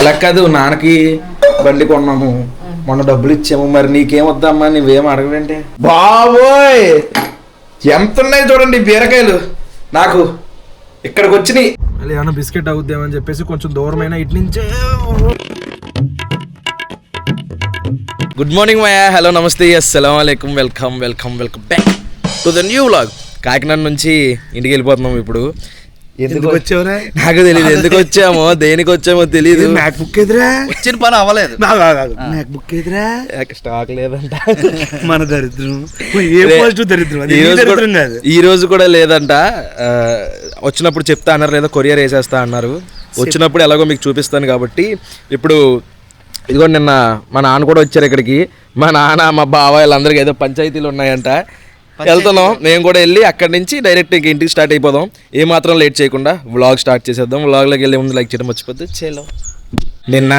అలా కాదు నాన్నకి బండి కొన్నాము. మొన్న డబ్బులు ఇచ్చాము. మరి నీకేం వద్దమ్మా? నువ్వేం అడగవేంటి? బాబోయ్! ఎంత ఉన్నాయి చూడండి బీరకాయలు. నాకు ఇక్కడికి వచ్చినాయి మళ్ళీ ఏమన్నా బిస్కెట్ అవుద్దామని చెప్పేసి కొంచెం దూరమైన ఇటు నుంచే గుడ్ మార్నింగ్ మాయా హలో నమస్తే. అస్సలం అయికం welcome welcome welcome back to the new vlog Kakinada నుంచి ఇంటికి వెళ్ళిపోతున్నాం ఇప్పుడు. ఎందుకు వచ్చావురా? నాకు తెలియదు ఎందుకు వచ్చామో దేనికి వచ్చామో తెలియదు మ్యాక్ బుక్ ఎదురా? వచ్చిన పని అవ్వలేదు. మ్యాక్ బుక్ ఎదురా? స్టాక్ లేదంట. మన దరిద్రం. ఏ పాజిటివ్ దరిద్రం? ఈ రోజు కాదు. ఈ రోజు కూడా లేదంట. వచ్చినప్పుడు చెప్తా అన్నారు లేదా కొరియర్ వేసేస్తా అన్నారు. వచ్చినప్పుడు ఎలాగో మీకు చూపిస్తాను కాబట్టి. ఇప్పుడు ఇదిగో నిన్న మా నాన్న కూడా వచ్చారు ఇక్కడికి. మా నాన్న మా బావ వీళ్ళందరికీ ఏదో పంచాయతీలు ఉన్నాయంట. వెళ్తున్నాం. మేము కూడా వెళ్ళి అక్కడి నుంచి డైరెక్ట్ ఇంక ఇంటికి స్టార్ట్ అయిపోదాం. ఏ మాత్రం లేట్ చేయకుండా వ్లాగ్ స్టార్ట్ చేసేద్దాం. వ్లాగ్లోకి వెళ్ళే ముందు లైక్ చేయడం మర్చిపోతే చేలో. నిన్న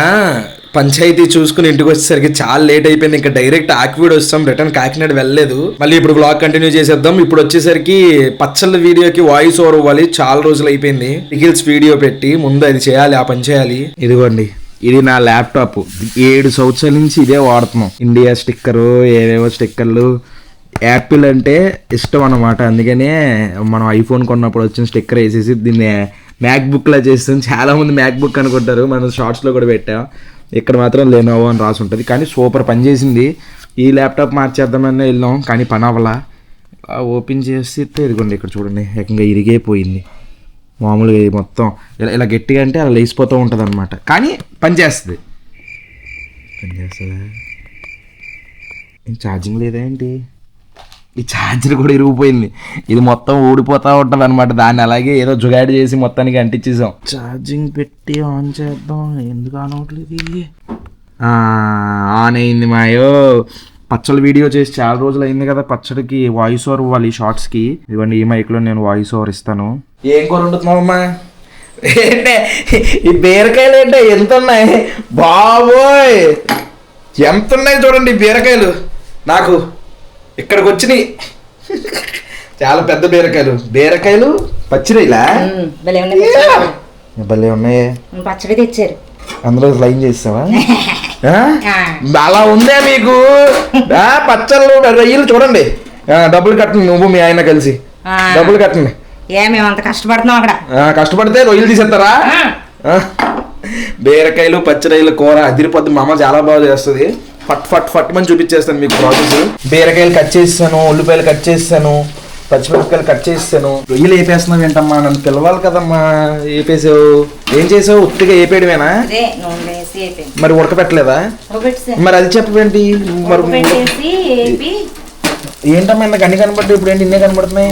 పంచాయతీ చూసుకుని ఇంటికి వచ్చేసరికి చాలా లేట్ అయిపోయింది. ఇంకా డైరెక్ట్ ఆక్వీడ్ వస్తాం. రిటర్న్ కాకినాడ వెళ్ళలేదు. మళ్ళీ ఇప్పుడు బ్లాగ్ కంటిన్యూ చేసేద్దాం. ఇప్పుడు వచ్చేసరికి పచ్చళ్ళ వీడియోకి వాయిస్ ఓవర్ ఇవ్వాలి. చాలా రోజులు అయిపోయింది. పికిల్స్ వీడియో పెట్టి ముందు అది చేయాలి ఆ పని చేయాలి. ఇదిగోండి. ఇది నా ల్యాప్టాప్ ఏడు సంవత్సరాల నుంచి ఇదే వాడుతున్నాం. ఇండియా స్టిక్కరు ఏవేవో స్టిక్కర్లు యాపిల్ అంటే ఇష్టం అన్నమాట. అందుకనే మనం ఐఫోన్ కొన్నప్పుడు వచ్చిన స్టిక్కర్ వేసేసి దీన్ని మ్యాక్బుక్లో చేస్తాం. మ్యాక్బుక్ అనుకుంటారు. మనం షార్ట్స్లో కూడా పెట్టాం. ఇక్కడ మాత్రం లెనోవో అని రాసి ఉంటుంది. కానీ సూపర్ పని చేసింది. ఈ ల్యాప్టాప్ మార్చేద్దామని వెళ్ళాం. కానీ పని అవ్వలా. ఓపెన్ చేసి ఇదిగోండి ఇక్కడ చూడండి. ఏకంగా ఇరిగైపోయింది. మామూలుగా మొత్తం ఇలా ఇలా గట్టిగా అంటే అలా లేచిపోతూ ఉంటుంది అనమాట కానీ పని చేస్తుంది. పని ఛార్జింగ్ లేదా ఏంటి? ఈ ఛార్జర్ కూడా ఇరిగిపోయింది. ఇది మొత్తం ఊడిపోతా ఉంటుంది అనమాట దాన్ని అలాగే ఏదో జుగాడి చేసి మొత్తానికి అంటించేసాం. ఛార్జింగ్ పెట్టి ఆన్ చేద్దాం. ఎందుకు ఆన్ అవ్వట్లేదు ఆన్ అయింది మాయో. పచ్చళ్ళ వీడియో చేసి చాలా రోజులు అయింది కదా పచ్చడికి. వాయిస్ ఓవర్ ఇవ్వాలి షార్ట్స్కి ఇవ్వండి ఈ మైక్లో నేను వాయిస్ ఓవర్ ఇస్తాను. ఏం కూర వండుతున్నావమ్మా ఏంటే ఈ బీరకాయలు ఏంటే ఎంత ఉన్నాయి? బాబోయ్! ఎంత ఉన్నాయి చూడండి ఈ బీరకాయలు. నాకు ఇక్కడికి వచ్చినాయి చాలా పెద్ద బీరకాయలు. బీరకాయలు పచ్చిరయిలా భలే ఉన్నాయి పచ్చడి. తెచ్చారు. అందులో లైన్ చేస్తావా. అలా ఉందే మీకు. ఆ, పచ్చళ్ళు రొయ్యలు చూడండి. డబ్బులు కట్టండి నువ్వు మీ ఆయన కలిసి. డబ్బులు కట్టండి. ఏ మేము అంత కష్టపడుతున్నాం అక్కడ. ఆ, కష్టపడితే రొయ్యలు తీసేస్తారా? ఆ. బీరకాయలు పచ్చిరొయ్యలు కూర అదిరిపోద్ది. మా అమ్మ చాలా బాగా చేస్తుంది. ఫట్ ఫట్ ఫట్ మని చూపించేస్తాను మీకు ప్రాసెస్. బీరకాయలు కట్ చేస్తాను ఉల్లిపాయలు కట్ చేస్తాను పచ్చిమిరపకాయలు కట్ చేస్తాను. రొయ్యలు వేపేస్తున్నావు ఏంటమ్మా? నన్ను పిలవాలి కదమ్మా. వేపేసావు ఏం చేసావు? ఉత్తిగా వేపేయడమేనా అదే నూనె వేసి అయిపోయింది మరి ఉడకపెట్టలేదా? ఉడకబెట్టేసి మరి అది చెప్పవేంటి? మరి ఏంటమ్మా ఇందాక అన్ని కనబట్టి ఇప్పుడు ఏంటి ఇన్నే కనబడుతున్నాయి?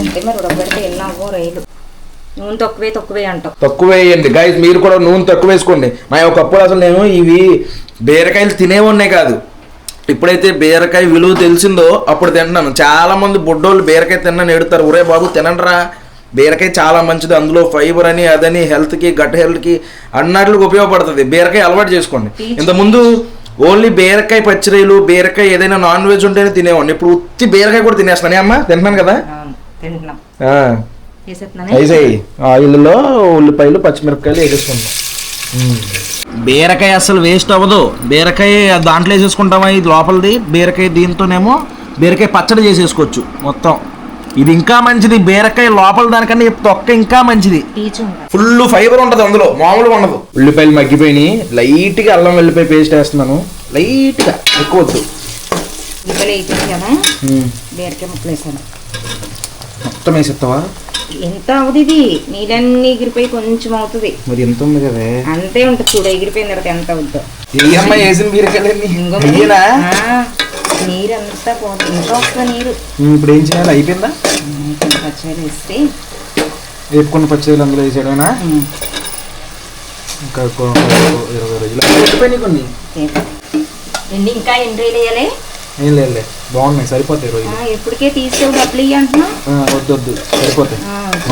నూనె తక్కువే తక్కువే అంటావు. తక్కువ వేయండి మీరు కూడా నూనె తక్కువ వేసుకోండి. మా ఒకప్పుడు అసలు నేను ఇవి బీరకాయలు తినే ఉన్నాయి కాదు. ఎప్పుడైతే బీరకాయ విలువ తెలిసిందో అప్పుడు తింటున్నాను చాలా మంది బుడ్డోళ్ళు బీరకాయ తిన్నాను ఎడుతారు ఒరే బాబు తినండిరా. బీరకాయ చాలా మంచిది. అందులో ఫైబర్ అని అదని హెల్త్కి గట్ హెల్త్కి అన్నట్లుగా ఉపయోగపడుతుంది. బీరకాయ అలవాటు చేసుకోండి. ఇంతకుముందు ఓన్లీ బీరకాయ పచ్చిరొయ్యలు బీరకాయ ఏదైనా నాన్ వెజ్ ఉంటేనే తినేవాడిని. ఇప్పుడు ఉత్తి బీరకాయ కూడా తినేస్తున్నాను అమ్మా? తింటున్నాను కదా? వేసేయి ఆయిల్లో ఉల్లిపాయలు పచ్చిమిరపకాయలు వేసేసుకుందాం బీరకాయ అసలు వేస్ట్ అవ్వదు. బీరకాయ దాంట్లో వేసేసుకుంటామా? ఇది లోపలిది. బీరకాయ దీంతోనేమో బీరకాయ పచ్చడి చేసేసుకోవచ్చు మొత్తం. ఇది ఇంకా మంచిది. బీరకాయ లోపల దానికన్నా తొక్క ఇంకా మంచిది. ఫుల్ ఫైబర్ ఉంటుంది అందులో. మామూలుగా ఉండదు. ఉల్లిపాయలు మగ్గిపోయినాయి. లైట్గా అల్లం వెల్లిపాయ పేస్ట్ వేస్తున్నాను. లైట్గా. ఎక్కువ వద్దు. మొత్తం వేసేస్తావా? ఎంత అవుతుంది? ఇది నీళ్ళన్నీ ఎగిరిపోయి కొంచెం అవుతుంది. మరి ఎంత ఉంది కదా? అంతే ఉంటుంది. చూడు ఎగిరిపోయిన తర్వాత ఎంత అవుద్దో. ఇంకో నీరు. అంతా పోతుంది. ఇంకా వస్తుంది నీరు. ఇప్పుడు ఏం చేయాలి? అయిపోయిందా? పచ్చడి వేస్తే. వేపుకున్న పచ్చళ్ళు అందులో వేసాడేనా ఇంకా ఇరవై రోజులు. కొన్ని? ఇంకా ఎన్ని రోజులు వేయాలి? ఏం లేదు బాగున్నాయి సరిపోతాయి రోజులు. ఎప్పటికే తీసుకెళ్ళి డబ్బులు ఇయ్యి వద్దు వద్దు సరిపోతాయి.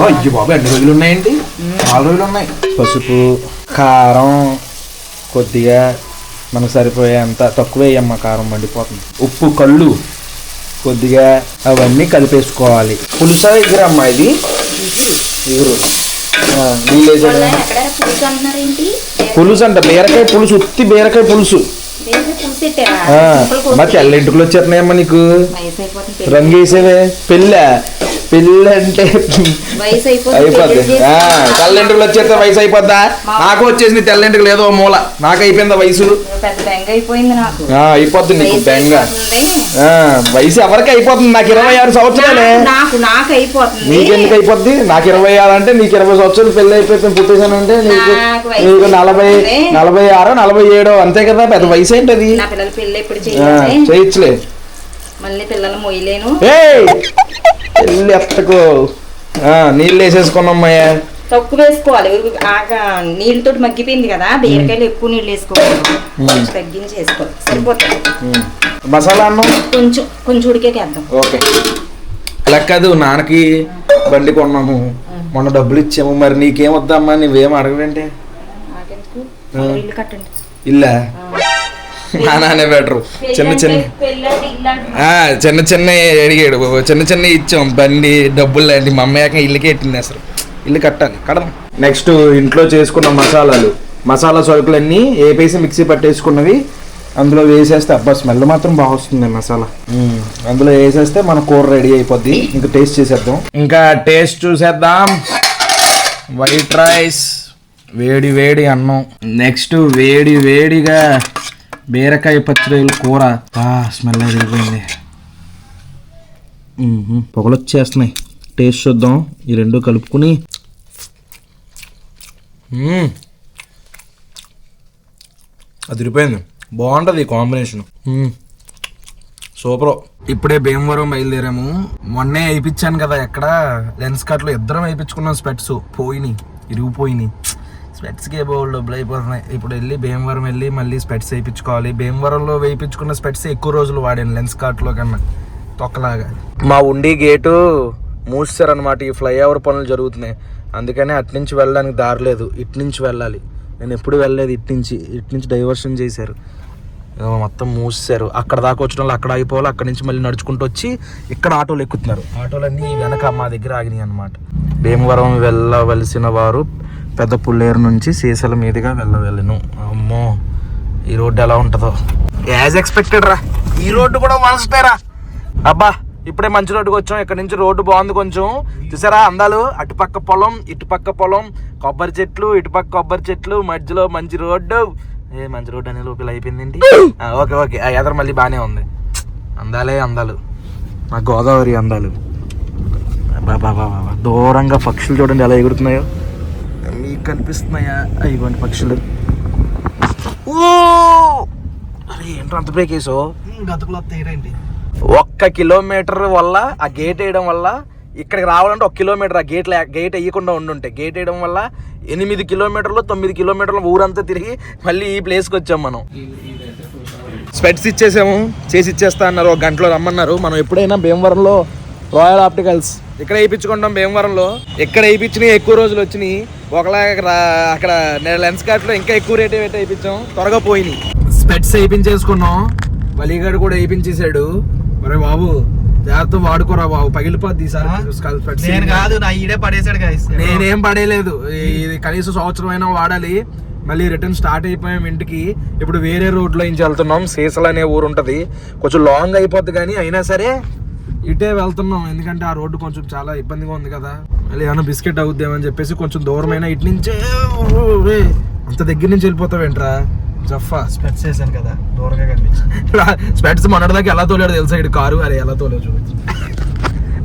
అయ్యో బాబు అన్ని రోజులు ఉన్నాయండి చాలా రోజులు ఉన్నాయి. పసుపు కారం కొద్దిగా మనకు సరిపోయేంత తక్కువ వేయమ్మ కారం మండిపోతుంది ఉప్పు కళ్ళు కొద్దిగా అవన్నీ కలిపేసుకోవాలి. పులుసా ఎగురమ్మా ఇది? ఎగురు పులుసు అంటున్నారు ఏంటి పులుసు అంట బీరకాయ పులుసు ఉత్తి బీరకాయ పులుసు. బీరకాయ పులుసు పెట్టారా ఆ, సింపుల్ కోసి. మా తెల్ల ఇంటికి వచ్చేస్తున్నాయమ్మా నీకు. రంగు వేసేవే పెళ్ళ పెళ్ళి అంటే వయసు అయిపోతుంది అయిపోద్ది తెల్లంటికలు వచ్చేస్తే వయసు అయిపోద్దా నాకు వచ్చేసింది తెల్లంటికలు ఏదో మూల. నాకు అయిపోయిందా వయసు? అయిపోద్ది నీకు బెంగ. వయసు ఎవరికి అయిపోతుంది? నాకు ఇరవై ఆరు సంవత్సరాలే. నీకెందుకు అయిపోద్ది? నాకు ఇరవై ఆరు అంటే నీకు ఇరవై సంవత్సరాలు పెళ్ళి అయిపోతుంది. పుట్టేశానంటే నీకు నాకు నలభై. నలభై ఆరు నలభై ఏడు అంతే కదా? పెద్ద వయసు ఏంటి అది నా పిల్లల పెళ్ళి ఎప్పుడు ఆ, చేయాలి చేయొచ్చులే మళ్ళీ పిల్లలు మొయ్యలేను. పెళ్ళి ఎత్తకు. నీళ్ళు వేసేసుకున్నామ్మయ్యా తక్కువ వేసుకోవాలి. నీళ్ళతో మగ్గిపోయింది కదా బీరకాయలు ఎక్కువ నీళ్ళు వేసుకోవాలి. తగ్గించి వేసుకోవాలి. సరిపోతుంది. మసాలా అన్నం? కొంచెం కొంచెం ఉడికేకేద్దాం ఓకే. లెక్కదు నాన్నకి బండి కొన్నాము. మొన్న డబ్బులు ఇచ్చాము. మరి నీకేం వద్దమ్మా? నువ్వేం కట్టండి. ఇల్లా? మా నాన్నే బెటరు చిన్న చిన్న చిన్న చిన్న అడిగాడు చిన్న చిన్న ఇచ్చాం. బండి డబ్బులు లాంటి మా అమ్మ ఏకంగా ఇల్లుకే ఎట్టింది అసలు? ఇల్లు కట్టాలి. కడదాం. నెక్స్ట్ ఇంట్లో చేసుకున్న మసాలాలు. మసాలా సరుకులన్నీ ఏపేసి మిక్సీ పట్టేసుకున్నవి అందులో వేసేస్తే అబ్బా స్మెల్ మాత్రం బాగా వస్తుంది మసాలా. అందులో వేసేస్తే మన కూర రెడీ అయిపోద్ది. ఇంకా టేస్ట్ చేసేద్దాం. ఇంకా టేస్ట్ చూసేద్దాం. వైట్ రైస్ వేడి వేడి అన్నం. నెక్స్ట్ వేడి వేడిగా బీరకాయ పచ్చడి కూర. స్మెల్ అయిపోయింది పొగలు వచ్చేస్తున్నాయి టేస్ట్ చూద్దాం. ఈ రెండు కలుపుకుని. అదిరిపోయింది. బాగుంటుంది ఈ కాంబినేషన్. సూపర్. ఇప్పుడే భీమవరం బయలుదేరాము. మొన్నే వేయించాను కదా ఎక్కడ. లెన్స్ కట్లో ఇద్దరం వేయించుకున్నాం స్పెట్స్. పోయినాయి. ఇరిగిపోయినాయి. స్పెట్స్కే బోల్డ్ డబ్బులు అయిపోతున్నాయి. ఇప్పుడు వెళ్ళి భీమవరం వెళ్ళి మళ్ళీ స్పెట్స్ వేయించుకోవాలి. భీమవరంలో వేయించుకున్న స్పెట్స్ ఎక్కువ రోజులు వాడాను లెన్స్ కార్ట్లో కన్నా. తొక్కలాగా. మా ఉండి గేటు మూసారనమాట ఈ ఫ్లైఓవర్ పనులు జరుగుతున్నాయి. అందుకని అట్నుంచి వెళ్ళడానికి దారి లేదు. ఇట్నుంచి వెళ్ళాలి. నేను ఎప్పుడు వెళ్ళలేదు ఇటు నుంచి నుంచి డైవర్షన్ చేశారు. మొత్తం మూసారు అక్కడ దాకా వచ్చిన వాళ్ళు అక్కడ ఆగిపోవాలి అక్కడ నుంచి మళ్ళీ నడుచుకుంటూ వచ్చి ఇక్కడ ఆటోలు ఎక్కుతున్నారు. ఆటోలన్నీ వెనక మా దగ్గర ఆగినాయి అనమాట భీమవరం వెళ్ళవలసిన వారు పెద్ద పుల్లేరు నుంచి సీసల మీదుగా వెళ్ళవెళ్ళను. అమ్మో ఈ రోడ్డు ఎలా ఉంటుందో. యాజ్ ఎక్స్పెక్టెడ్ రా. ఈ రోడ్డు కూడా మనసుటేరా అబ్బా ఇప్పుడే మంచి రోడ్డుకి వచ్చాం. ఇక్కడ నుంచి రోడ్డు బాగుంది కొంచెం. చూసారా అందాలు? అటుపక్క పొలం ఇటుపక్క పొలం. కొబ్బరి చెట్లు ఇటుపక్క కొబ్బరి చెట్లు. మధ్యలో మంచి రోడ్డు. ఏ మంచి రోడ్డు అనే లోపల అయిపోయిందండి ఓకే ఓకే. ఆ ఎదర మళ్ళీ బాగానే ఉంది. అందాలే అందాలు. మా గోదావరి అందాలు. బాబా బాబా దూరంగా పక్షులు చూడండి ఎలా ఎగురుతున్నాయో. మీకు కనిపిస్తున్నాయా? ఇవ్వండి పక్షులు. ఓ! అరే ఏంటో అంత బ్రేక్ వేసావు? గతుకులు వస్తాయి ఒక్క కిలోమీటర్ వల్ల ఆ గేట్ వేయడం వల్ల ఇక్కడికి రావాలంటే ఒక కిలోమీటర్ ఆ గేట్ గేట్ వేయకుండా ఉండుంటే. గేట్ వేయడం వల్ల ఎనిమిది కిలోమీటర్లు తొమ్మిది కిలోమీటర్లు ఊరంతా తిరిగి మళ్ళీ ఈ ప్లేస్కి వచ్చాం మనం. స్పెట్స్ ఇచ్చేసాము చేసి ఇచ్చేస్తా అన్నారు ఒక గంటలో రమ్మన్నారు. మనం ఎప్పుడైనా భీమవరంలో రాయల్ ఆప్టికల్స్ ఇక్కడ వేయించుకుంటాం భీమవరంలో. ఇక్కడ వేయించినవి ఎక్కువ రోజులు వచ్చినాయి. ఒకలా అక్కడ లెన్స్ కార్ట్లో ఇంకా ఎక్కువ రేట్ పెట్టి వేయించాం. త్వరగా పోయినాయి. స్పెట్స్ వేయించేసుకున్నాం. వలీగాడు కూడా వేయించేసాడు. మరి బాబు జాగ్రత్త వాడుకోరా బాబు. పగిలిపోద్ది ఈసారి కాదు నా ఈడే పడేసాడు నేనేం పడేయలేదు. ఇది కనీసం సంవత్సరం అయినా వాడాలి. మళ్ళీ రిటర్న్ స్టార్ట్ అయిపోయాం ఇంటికి. ఇప్పుడు వేరే రోడ్లో నుంచి వెళ్తున్నాం. సీసల్ అనే ఊరు ఉంటుంది. కొంచెం లాంగ్ అయిపోద్ది కానీ అయినా సరే ఇటే వెళ్తున్నాం. ఎందుకంటే ఆ రోడ్డు కొంచెం చాలా ఇబ్బందిగా ఉంది కదా. మళ్ళీ ఏమైనా బిస్కెట్ అవుద్దామని చెప్పేసి కొంచెం దూరమైన ఇటు నుంచే అంత దగ్గర నుంచి వెళ్ళిపోతావేంట్రా జఫా స్పెట్స్ వేసాను కదా దూరంగా కనిపించింది. స్పెట్స్ మొన్నటిదాకా ఎలా తోలాడు తెలుసా? ఇటు కారు అరే ఎలా తోలేదు చూపించు.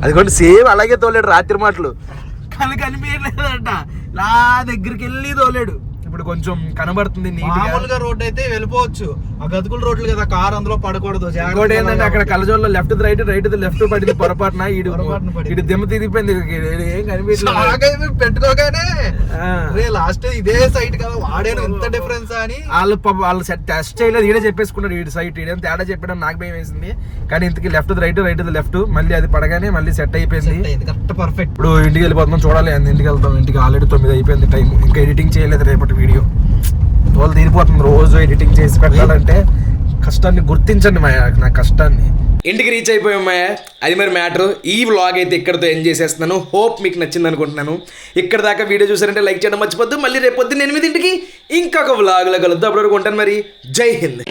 అది కూడా సేమ్ అలాగే తోలాడు రాత్రి మాటలు. కళ్ళు కనిపించలేదంట లా దగ్గరికి వెళ్ళి తోలాడు. ఇప్పుడు కొంచెం కనబడుతుంది మామూలుగా రోడ్ అయితే వెళ్ళిపోవచ్చు. ఆ గతుకుల రోడ్లు కదా కార్ అందులో పడకూడదు. ఇంకోటి ఏంటంటే అక్కడ కళ్ళజోళ్ళలో లెఫ్ట్ రైట్ రైట్ లెఫ్ట్ పడింది పొరపాటున ఇడు. ఇటు దిమ్మ తిరిగిపోయింది ఈడు ఏం కనిపించలేదు పెట్టుకోగానే. రే లాస్ట్ ఇదే సైట్ కదా వాడేను ఎంత డిఫరెన్స్ అని. వాళ్ళు వాళ్ళు సెట్ టెస్ట్ చేయలేదు ఈడే చెప్పేసుకున్నాడు ఈడు సైట్ ఈడేం తేడా చెప్పడం నాకు భయం వేసింది. కానీ ఇంతకి లెఫ్ట్ రైట్ రైట్ లెఫ్ట్ మళ్ళీ అది పడగానే మళ్ళీ సెట్ అయిపోయింది. కరెక్ట్ పర్ఫెక్ట్ ఇప్పుడు ఇంటికి వెళ్ళిపోతున్నాం చూడాలి ఇంటికి వెళ్తాం ఇంటికి ఆల్రెడీ తొమ్మిది అయిపోయింది టైం ఇంకా ఎడిటింగ్ చేయలేదు రేపటి వీడియో. వాళ్ళు తీరిపోతుంది రోజు ఎడిటింగ్ చేసి పెట్టాలంటే కష్టాన్ని గుర్తించండి మా నా కష్టాన్ని. ఇంటికి రీచ్ అయిపోయామా అది మరి మ్యాటర్. ఈ వ్లాగ్ అయితే ఇక్కడతో ఎండ్ చేసేస్తున్నాను. హోప్ మీకు నచ్చింది అనుకుంటున్నాను. ఇక్కడ దాకా వీడియో చూసారంటే లైక్ చేయడం మర్చిపోద్దు. మళ్ళీ రేపు పొద్దున్న ఎనిమిదింటికి ఇంకొక వ్లాగ్లో కలుద్దాం. అప్పుడు ఉంటాను మరి. జై హింద్.